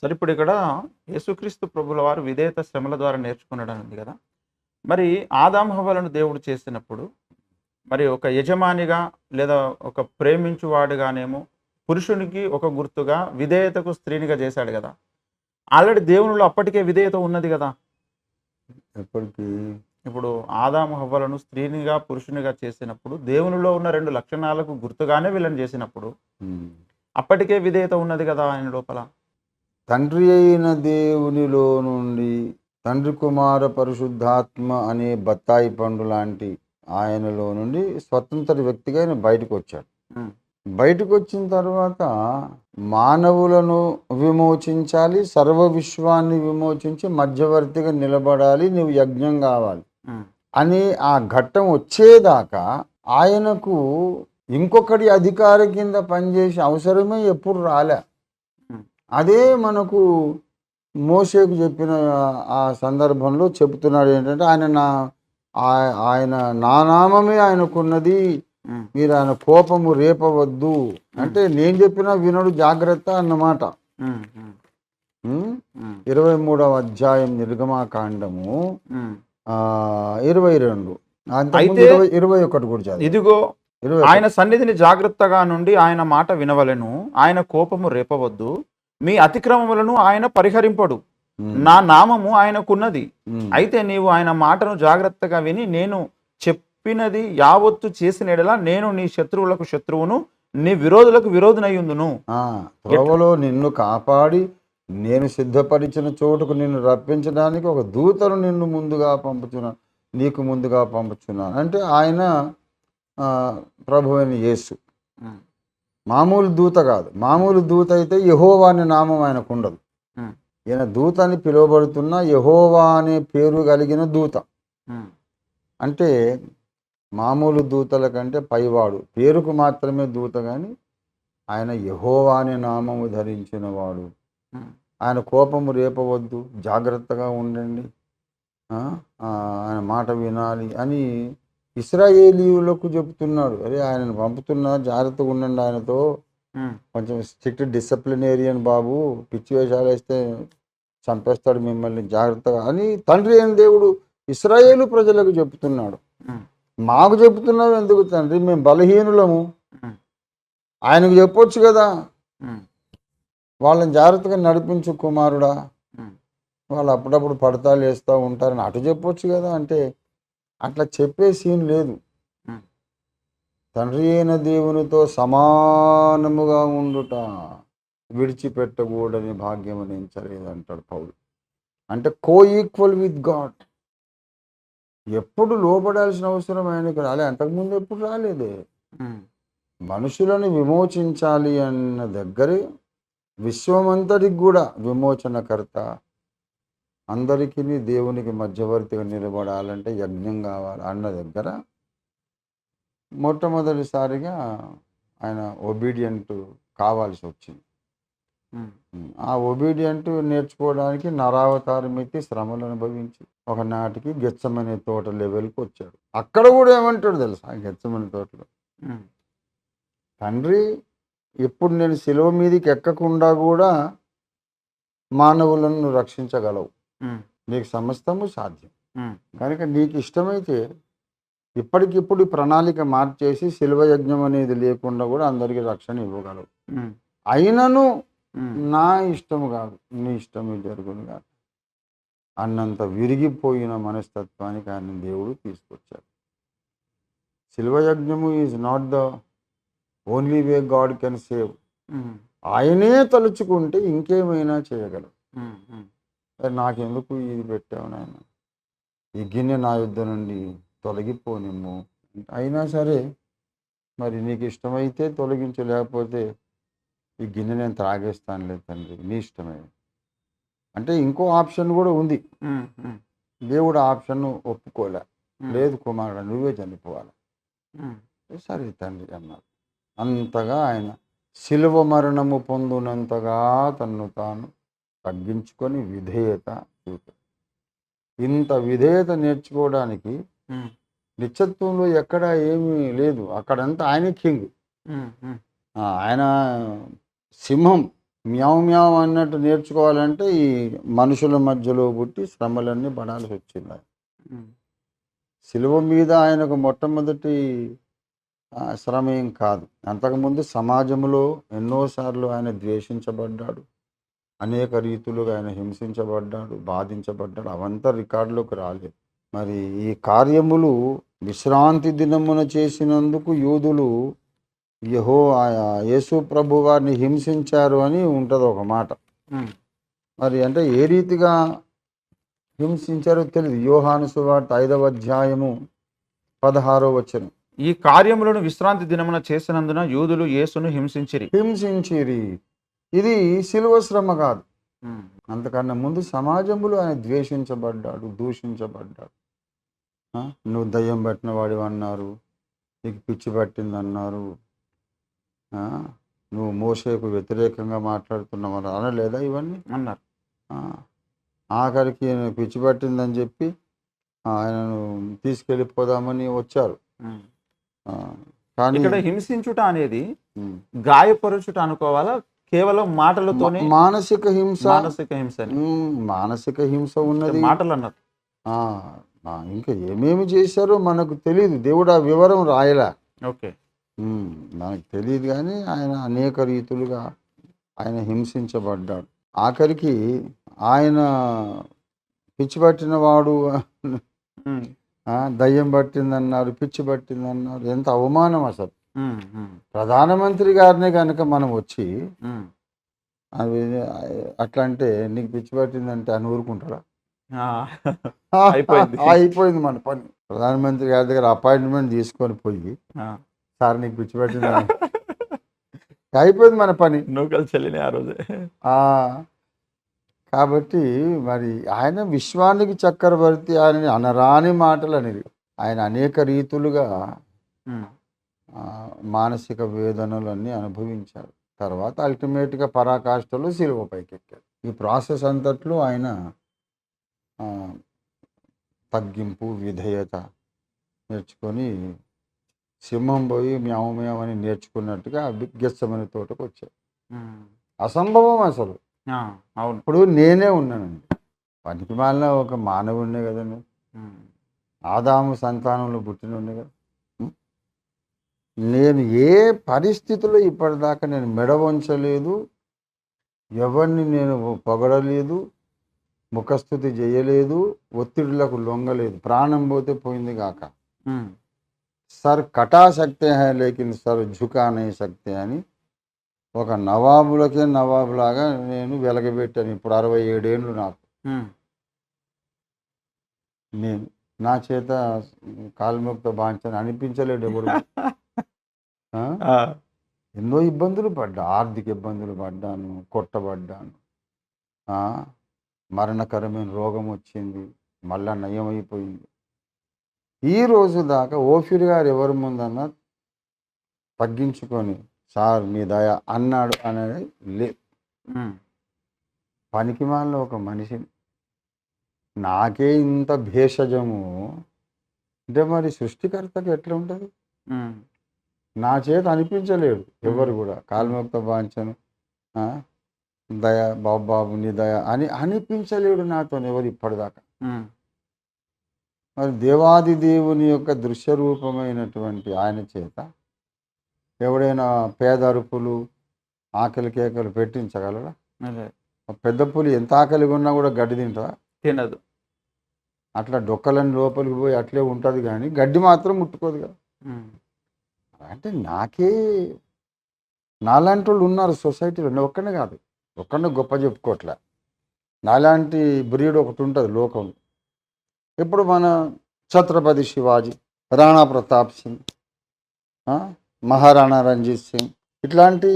సరే ఇప్పుడు ఇక్కడ యేసుక్రీస్తు ప్రభుల వారు విధేయత శ్రమల ద్వారా నేర్చుకున్నాడు అని ఉంది కదా. మరి ఆదాం హవ్వలను దేవుడు చేసినప్పుడు మరి ఒక యజమానిగా లేదా ఒక ప్రేమించువాడుగానేమో పురుషునికి ఒక గుర్తుగా విధేయతకు స్త్రీనిగా చేశాడు కదా. ఆల్రెడీ దేవునిలో అప్పటికే విధేయత ఉన్నది కదా. ఎప్పటికీ? ఇప్పుడు ఆదాము హవ్వలను స్త్రీనిగా పురుషునిగా చేసినప్పుడు దేవునిలో ఉన్న రెండు లక్షణాలకు గుర్తుగానే వీళ్ళని చేసినప్పుడు. అప్పటికే విధేయత ఉన్నది కదా ఆయన లోపల. తండ్రి అయిన దేవునిలో నుండి తండ్రి కుమార పరిశుద్ధాత్మ అనే బత్తాయి పండు లాంటి ఆయనలో నుండి స్వతంత్ర వ్యక్తిగా ఆయన బయటకు వచ్చాడు. బయటకు వచ్చిన తర్వాత మానవులను విమోచించాలి సర్వ విశ్వాన్ని విమోచించి మధ్యవర్తిగా నిలబడాలి నువ్వు యజ్ఞం కావాలి అని ఆ ఘట్టం వచ్చేదాకా ఆయనకు ఇంకొకటి అధికారి కింద పనిచేసే అవసరమే ఎప్పుడు రాలే. అదే మనకు మోసేకు చెప్పిన ఆ సందర్భంలో చెబుతున్నాడు ఏంటంటే ఆయన నా ఆయన నా నామమే ఆయనకున్నది. మీరు ఆయన కోపము రేపవద్దు. అంటే నేను చెప్పిన వినడు జాగ్రత్త అన్నమాట. ఇరవై మూడవ అధ్యాయం నిర్గమాకాండము. ఇరవై రెండు. అయితే- ఇరవై ఇరవై ఒకటి కూడా ఇదిగో ఇరవై ఆయన సన్నిధిని జాగ్రత్తగా నుండి ఆయన మాట వినవలెను. ఆయన కోపము రేపవద్దు. మీ అతిక్రమములను ఆయన పరిహరింపడు. నా నామము ఆయనకున్నది. అయితే నీవు ఆయన మాటను జాగ్రత్తగా విని నేను చెప్పినది యావత్తు చేసిన ఎడల నేను నీ శత్రువులకు శత్రువును నీ విరోధులకు విరోధునయ్యుందును త్రోవలో నిన్ను కాపాడి నేను సిద్ధపరిచిన చోటుకు నిన్ను రప్పించడానికి ఒక దూతను నిన్ను ముందుగా పంపుచున్నాను నీకు ముందుగా పంపుచున్నాను. అంటే ఆయన ప్రభు అయిన యేసు. మామూలు దూత కాదు. మామూలు దూత అయితే యహోవా అనే నామం ఆయనకు ఉండదు. ఈయన దూత అని పిలువబడుతున్న యహోవా అనే పేరు కలిగిన దూత. అంటే మామూలు దూతల కంటే పైవాడు. పేరుకు మాత్రమే దూత కానీ ఆయన యహోవా అనే నామము ధరించిన వాడు. ఉమ్, ఆయన కోపము రేపవద్దు. జాగ్రత్తగా ఉండండి. ఆయన మాట వినాలి అని ఇస్రాయేలీయులకు చెప్తున్నాడు అరే ఆయనను పంపుతున్నా జాగ్రత్తగా ఉండండి ఆయనతో. కొంచెం స్ట్రిక్ట్ డిసిప్లినేరియన్ బాబు పిచ్చి వేషాలు వేస్తే చంపేస్తాడు మిమ్మల్ని జాగ్రత్తగా అని తండ్రి అయిన దేవుడు ఇస్రాయేలు ప్రజలకు చెప్తున్నాడు ఉమ్, మాకు చెప్తున్నావు ఎందుకు తండ్రి? మేము బలహీనులము. ఆయనకు చెప్పొచ్చు కదా. వాళ్ళని జాగ్రత్తగా నడిపించు కుమారుడా. వాళ్ళు అప్పుడప్పుడు పడతాలు వేస్తూ ఉంటారని అటు చెప్పొచ్చు కదా అంటే అట్లా చెప్పే సీన్ లేదు. తండ్రి అయిన దేవునితో సమానముగా ఉండుట విడిచిపెట్టకూడని భాగ్యం అంటాడు అంటాడు పౌలు. అంటే కో ఈక్వల్ విత్ గాడ్ ఎప్పుడు లోపడాల్సిన అవసరం ఆయనకు రాలే. అంతకుముందు ఎప్పుడు రాలేదే. మనుషులను విమోచించాలి అన్న దగ్గరే విశ్వమంతటికి కూడా విమోచనకర్త అందరికీ దేవునికి మధ్యవర్తిగా నిలబడాలంటే యజ్ఞం కావాలి అన్న దగ్గర మొట్టమొదటిసారిగా ఆయన ఒబీడియంట్ కావాల్సి వచ్చింది. ఆ ఒబీడియంట్ నేర్చుకోవడానికి నరావతారం ఎత్తి శ్రమలు అనుభవించి ఒకనాటికి గెచ్చమనే తోట లెవెల్కి వచ్చాడు. అక్కడ కూడా ఏమంటాడు తెలుసా? గెచ్చమనే తోటలో. తండ్రి ఇప్పుడు నేను శిలువ మీదకి ఎక్కకుండా కూడా మానవులను రక్షించగలవు. నీకు సమస్తము సాధ్యం. కనుక నీకు ఇష్టమైతే ఇప్పటికిప్పుడు ప్రణాళిక మార్చేసి శిలువ యజ్ఞం అనేది లేకుండా కూడా అందరికీ రక్షణ ఇవ్వగలవు. అయినను నా ఇష్టము కాదు నీ ఇష్టమే జరుగును కాదు. అన్నంత విరిగిపోయిన మనస్తత్వానికి ఆయన దేవుడు తీసుకొచ్చాడు. శిల్వ యజ్ఞము is not the only way God can save ఆయనే తలుచుకుంటే ఇంకేమైనా చేయగలరు నాకెందుకు ఇది పెట్టావు నాయన? ఈ గిన్నె నా యుద్ధ నుండి తొలగిపోనిమ్ము. అయినా సరే మరి నీకు ఇష్టమైతే తొలగించు లేకపోతే ఈ గిన్నె నేను త్రాగేస్తానులే తండ్రి నీ ఇష్టమే. అంటే ఇంకో ఆప్షన్ కూడా ఉంది. దేవుడు ఆప్షన్ ఒప్పుకోలే. లేదు కుమారుడు నువ్వే చనిపోవాలి. సరే తండ్రి అన్నారు అంతగా ఆయన శిలువ మరణము పొందునంతగా తన్ను తాను తగ్గించుకొని విధేయత ఇంత విధేయత నేర్చుకోవడానికి నిత్యత్వంలో ఎక్కడ ఏమీ లేదు. అక్కడంతా ఆయన కింగ్. ఆయన సింహం మ్యావ్ మ్యావ్ అన్నట్టు నేర్చుకోవాలంటే ఈ మనుషుల మధ్యలో పుట్టి శ్రమలన్నీ పడాల్సి వచ్చింది. శిలువ మీద ఆయనకు మొట్టమొదటి ఆ, శ్రమ ఏం కాదు. అంతకుముందు సమాజంలో ఎన్నోసార్లు ఆయన ద్వేషించబడ్డాడు. అనేక రీతులుగా ఆయన హింసించబడ్డాడు బాధించబడ్డాడు అవంతా రికార్డులోకి రాలేదు. మరి ఈ కార్యములు విశ్రాంతి దినమున చేసినందుకు యూదులు యహో యేసు ప్రభు వారిని హింసించారు అని ఉంటుంది ఒక మాట. మరి అంటే ఏ రీతిగా హింసించారో తెలియదు యోహాను సువార్త ఐదవ అధ్యాయము పదహారో వచనం. ఈ కార్యములను విశ్రాంతి దినమున చేసినందున యూదులు యేసును హింసించిరి. హింసించిరి. ఇది శిలువ శ్రమ కాదు. అంతకన్నా ముందు సమాజంలో ఆయన ద్వేషించబడ్డాడు దూషించబడ్డాడు? నువ్వు దయ్యం పట్టిన వాడివి అన్నారు నీకు పిచ్చి పట్టింది అన్నారు? నువ్వు మోసేకు వ్యతిరేకంగా మాట్లాడుతున్నావు అని అనలేదా ఇవన్నీ అన్నారు ఆ. ఆఖరికి పిచ్చి పట్టిందని చెప్పి ఆయనను తీసుకెళ్ళిపోదామని వచ్చారు. కానీ ఇక్కడ హింసించుట అనేది. గాయపరుచుట అనుకోవాలా కేవలం మాటలతోనే మానసిక హింస. మానసిక హింస మానసిక హింస ఉన్నది. మాటలు అన్నారు ఇంకా ఏమేమి చేశారో మనకు తెలియదు దేవుడు ఆ వివరం రాయలే. ఓకే. మనకు తెలియదు కానీ ఆయన అనేక రీతులుగా ఆయన హింసించబడ్డాడు. ఆఖరికి ఆయన పిచ్చి పట్టిన వాడు దయ్యం పట్టిందన్నారు పిచ్చి పట్టిందన్నారు. ఎంత అవమానం అసలు. ప్రధానమంత్రి గారినే కనుక మనం వచ్చి. అవి అట్లా అంటే నీకు పిచ్చి పట్టిందంటే అని ఊరుకుంటాడా? ఆ. అయిపోయింది. మన పని. ప్రధానమంత్రి గారి దగ్గర అపాయింట్మెంట్ తీసుకొని పోయి. సార్ నీకు పిచ్చి పట్టింది? అయిపోయింది మన పని. నూకలు చెల్లినాయి ఆ రోజే. ఆ, కాబట్టి మరి ఆయన విశ్వానికి చక్రవర్తి ఆయన అనరాని మాటలు అనేది ఆయన అనేక రీతులుగా మానసిక వేదనలన్నీ అనుభవించారు. తర్వాత అల్టిమేట్గా పరాకాష్ఠలో శిలువ పైకెక్కారు. ఈ ప్రాసెస్ అంతట్లో ఆయన తగ్గింపు విధేయత నేర్చుకొని సింహం పోయి మ్యావ అని నేర్చుకున్నట్టుగా గెచ్చమని తోటకు వచ్చారు. అసంభవం అసలు. అవును. ఇప్పుడు నేనే ఉన్నానండి. పనికి మాలిన ఒక మానవుడినే కదండి. ఆదాము సంతానంలో పుట్టినండి కదా. ఉం? నేను ఏ పరిస్థితిలో ఇప్పటిదాకా నేను మెడ వంచలేదు ఎవరిని నేను పొగడలేదు ముఖస్థుతి చేయలేదు ఒత్తిడులకు లొంగలేదు ప్రాణం పోతే పోయింది కాక. సర్ కటా సక్తే హై లేకిన్ సర్ ఝుకా సక్తే అని ఒక నవాబులకే నవాబులాగా నేను వెలగబెట్టాను ఇప్పుడు అరవై ఏడేళ్ళు నాకు. నేను నా చేత కాల్ముక్త బాంచని అనిపించలేడు? ఆ. ఎన్నో ఇబ్బందులు పడ్డా ఆర్థిక ఇబ్బందులు పడ్డాను కొట్టబడ్డాను? మరణకరమైన రోగం వచ్చింది మళ్ళా నయం అయిపోయింది ఈ రోజు దాకా ఓఫిర్ గారు ఎవరి ముందన్నా తగ్గించుకొని సార్ మీ దయ అన్నాడు అనేది లేదు. పనికి మాలిన ఒక మనిషిని నాకే ఇంత భేషజము. అంటే మరి సృష్టికర్తకు ఎట్లా ఉంటుంది. నా చేత అనిపించలేడు ఎవరు కూడా. కాల్మొక్త బాంచను దయ బాబు బాబు నీ దయ అని అనిపించలేడు నాతో ఎవరు ఇప్పటిదాకా. మరి దేవాది దేవుని యొక్క దృశ్య రూపమైనటువంటి ఆయన చేత ఎవడైనా పేద అరుపులు ఆకలి కేకలు పెట్టించగలరా? పెద్ద పులి ఎంత ఆకలిగా ఉన్నా కూడా గడ్డి తింటుందా? తినదు. అట్లా డొక్కలని లోపలికి పోయి అట్లే ఉంటుంది కానీ గడ్డి మాత్రం ముట్టుకోదు కదా. అంటే నాకే నాలాంటి వాళ్ళు ఉన్నారు సొసైటీలో. నేను ఒక్కనే కాదు. ఒక్కనే గొప్ప చెప్పుకోవట్లే. నాలాంటి బ్రీడ్ ఒకటి ఉంటుంది లోకంలో ఇప్పుడు మన ఛత్రపతి శివాజీ రాణా ప్రతాప్ సింగ్ మహారాణా రంజిత్ సింగ్ ఇట్లాంటి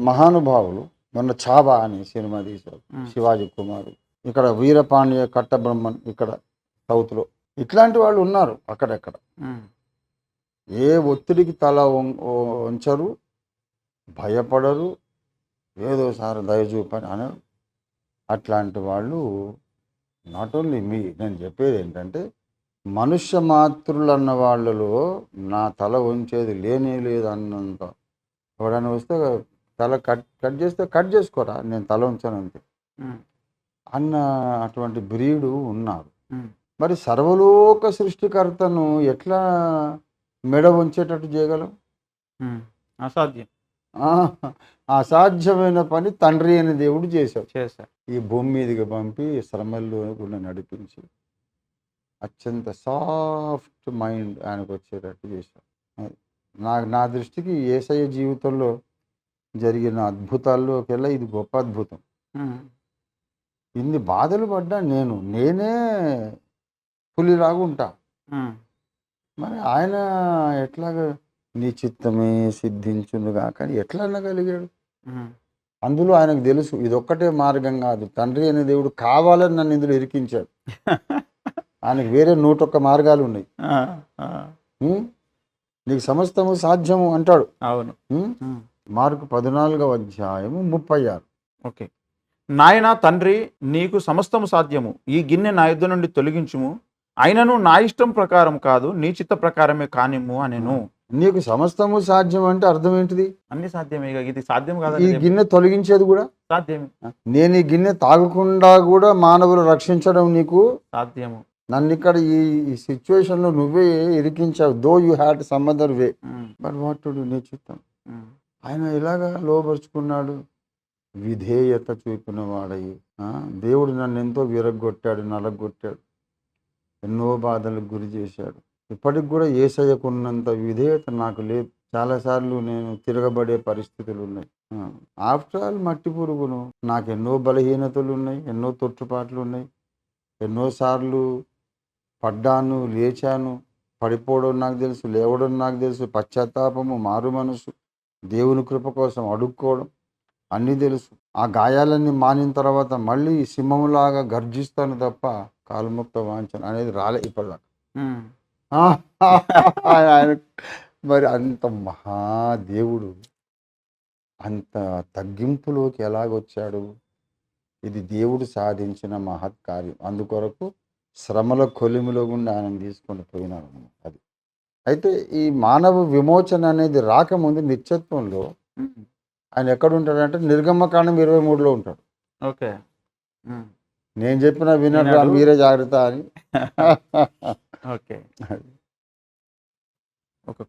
మహానుభావులు మొన్న చాబా అని సినిమా తీశారు. శివాజీ కుమార్ ఇక్కడ వీరపాండ్య కట్టబ్రహ్మన్ ఇక్కడ సౌత్లో. ఇట్లాంటి వాళ్ళు ఉన్నారు అక్కడెక్కడ. ఏ ఒత్తిడికి తల వంచరు భయపడరు ఏదో సార్ దయచూపని అనరు అట్లాంటి వాళ్ళు నాట్ ఓన్లీ మీ నేను చెప్పేది ఏంటంటే మనుష్య మాతృలు అన్న వాళ్ళలో నా తల వంచేది లేనే లేదు అన్నంత ఎవడైనా వస్తే తల కట్ కట్ చేస్తే కట్ చేసుకోరా నేను తల ఉంచాను అంతే అన్న అటువంటి బ్రీడు ఉన్నారు. మరి సర్వలోక సృష్టికర్తను ఎట్లా మెడ ఉంచేటట్టు చేయగలం? ఉమ్. అసాధ్యం. అసాధ్యమైన పని తండ్రి అనే దేవుడు చేశాడు. చేశారు ఈ భూమి మీదకి పంపి శ్రమల్లో కూడా నడిపించి అత్యంత సాఫ్ట్ మైండ్ ఆయనకు వచ్చేటట్టు చేశాడు. నా నా దృష్టికి ఏసయ్య జీవితంలో జరిగిన అద్భుతాల్లోకెల్లా ఇది గొప్ప అద్భుతం. ఇన్ని బాధలు పడ్డా నేను నేనే పులిలాగా ఉంటా ఉమ్, మరి ఆయన ఎట్లాగా నీ చిత్తమే సిద్ధించునుగా కానీ ఎట్లా అనగలిగాడు? అందులో ఆయనకు తెలుసు ఇదొక్కటే మార్గం కాదు. తండ్రి అనే దేవుడు కావాలని నన్ను ఇందులో ఇరికించాడు. ఆయనకు వేరే నూటొక్క మార్గాలు ఉన్నాయి? నీకు సమస్తము సాధ్యము అంటాడు. అవును. మార్కు పద్నాలుగవ అధ్యాయము ముప్పై ఆరు ఓకే. నాయన తండ్రి నీకు సమస్తము సాధ్యము. ఈ గిన్నె నా యుద్ధ నుండి తొలగించుము. అయినను నా ఇష్టం ప్రకారం కాదు నీ చిత్త ప్రకారమే కానిమ్ము అనెను. నీకు సమస్తము సాధ్యం అంటే అర్థం ఏంటిది? అన్ని సాధ్యమే ఇక ఇది సాధ్యం ఈ కాదని గిన్నె తొలగించేది కూడా? సాధ్యమే. నేను ఈ గిన్నె తాగకుండా కూడా మానవులు రక్షించడం నీకు? సాధ్యము. నన్ను ఇక్కడ ఈ ఈ సిచ్యువేషన్లో నువ్వే ఇరికించావు though you had some other way but what to నీ చిత్తం? ఆయన ఎలాగా లోపరుచుకున్నాడు విధేయత చూపిన వాడయి ఆ, దేవుడు నన్ను ఎంతో విరగొట్టాడు నలగొట్టాడు ఎన్నో బాధలకు గురి చేశాడు. ఇప్పటికి కూడా ఏసయ్యకున్నంత విధేయత నాకు లేదు. చాలాసార్లు నేను తిరగబడే పరిస్థితులు ఉన్నాయి. ఆఫ్టర్ ఆల్ మట్టి పురుగును నాకు ఎన్నో బలహీనతలు ఉన్నాయి ఎన్నో తొట్టుపాట్లు ఉన్నాయి. ఎన్నోసార్లు పడ్డాను లేచాను. పడిపోవడం నాకు తెలుసు లేవడం నాకు తెలుసు. పశ్చాత్తాపము మారు మనసు దేవుని కృప కోసం అడుక్కోవడం అన్నీ తెలుసు. ఆ గాయాలన్నీ మానిన తర్వాత మళ్ళీ సింహంలాగా గర్జిస్తాను తప్ప కాలుముక్త వాంఛన అనేది రాలే ఇప్పటిదాకా. ఆయన మరి అంత మహాదేవుడు అంత తగ్గింపులోకి ఎలాగొచ్చాడు? ఇది దేవుడు సాధించిన మహత్కార్యం. అందుకొరకు శ్రమల కొలిమిలో గుండా ఆయన తీసుకొని పోయినాడు అది. అయితే ఈ మానవ విమోచన అనేది రాకముందు నిత్యత్వంలో ఆయన ఎక్కడ ఉంటాడంటే నిర్గమకాండం ఇరవై మూడులో ఉంటాడు. ఓకే. నేను చెప్పిన వినరా. మీరే జాగ్రత్త అని. ఓకే. ఒక